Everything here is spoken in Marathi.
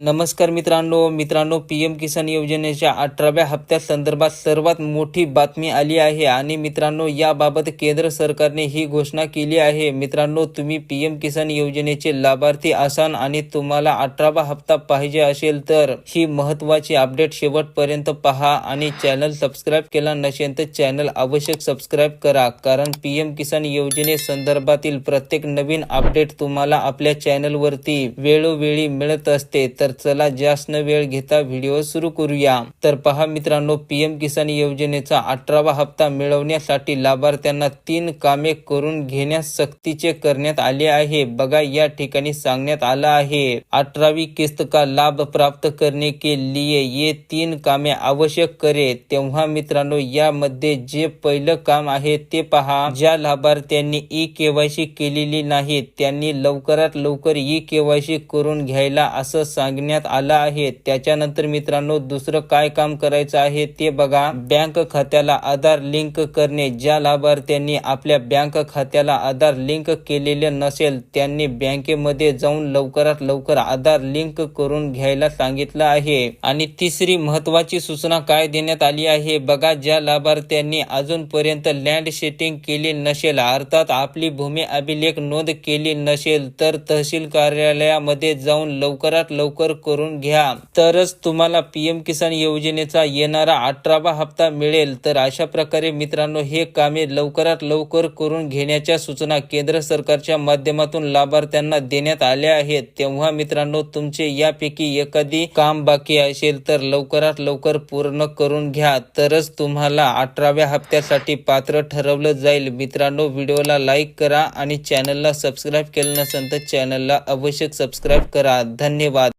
नमस्कार मित्रांनो मित्रांनो पी एम किसान योजनेच्या अठराव्या हप्त्या संदर्भात सर्वात मोठी बातमी आली आहे आणि मित्रांनो याबाबत केंद्र सरकारने ही घोषणा केली आहे. मित्रांनो तुम्ही पी एम किसान योजनेचे लाभार्थी असाल आणि तुम्हाला अठरावा हप्ता पाहिजे असेल तर ही महत्वाची अपडेट शेवटपर्यंत पहा आणि चॅनल सबस्क्राईब केला नसेल तर चॅनल आवश्यक सबस्क्राईब करा कारण पी एम किसान योजने संदर्भातील प्रत्येक नवीन अपडेट तुम्हाला आपल्या चॅनलवरती वेळोवेळी मिळत असते. तर चला जास्त वेळ घेता व्हिडिओ सुरू करूया. तर पहा मित्रांनो पीएम किसान योजनेचा अठरावा हप्ता मिळवण्यासाठी लाभार्थ्यांना तीन कामे करून घेण्यास सक्तीचे करण्यात आले आहे. बघा या ठिकाणी सांगण्यात आलं आहे. अठरावी किस्त का लाभ प्राप्त करने के लिए ये तीन कामे आवश्यक करे. तेव्हा मित्रांनो यामध्ये जे पहिलं काम आहे ते पहा. ज्या लाभार्थ्यांनी ई केवायसी केलेली नाही त्यांनी लवकरात लवकर ई केवायसी करून घ्यायला असं सांग सांगण्यात आलं आहे. त्याच्यानंतर मित्रांनो दुसरं काय काम करायचं आहे ते बघा. बँक खात्याला आधार लिंक करणे. ज्या लाभार्थ्यांनी आपल्या बँक खात्याला आधार लिंक केलेले नसेल त्यांनी बँकेमध्ये जाऊन लवकरात लवकर आधार लिंक करून घ्यायला सांगितलं आहे. आणि तिसरी महत्वाची सूचना काय देण्यात आली आहे? बघा ज्या लाभार्थ्यांनी अजूनपर्यंत लँड शेटिंग केली नसेल अर्थात आपली भूमी अभिलेख नोंद केली नसेल तर तहसील कार्यालयामध्ये जाऊन लवकरात लवकर करून घ्या. तरच तुम्हाला पीएम किसान योजनेचा येणारा अठरावा हप्ता मिळेल. तर अशा प्रकारे मित्रांनो हे कामे लवकरात लवकर करून घेण्याच्या सूचना केंद्र सरकारच्या माध्यमातून लाभार्थ्यांना देण्यात आल्या आहेत. तेव्हा मित्रांनो तुमचे यापैकी एखादी काम बाकी असेल तर लवकरात लवकर पूर्ण करून घ्या. तरच तुम्हाला अठराव्या हप्त्यासाठी पात्र ठरवलं जाईल. मित्रांनो व्हिडिओला लाईक करा आणि चॅनलला सबस्क्राईब केलं नसेल तर चॅनलला आवश्यक सबस्क्राईब करा. धन्यवाद.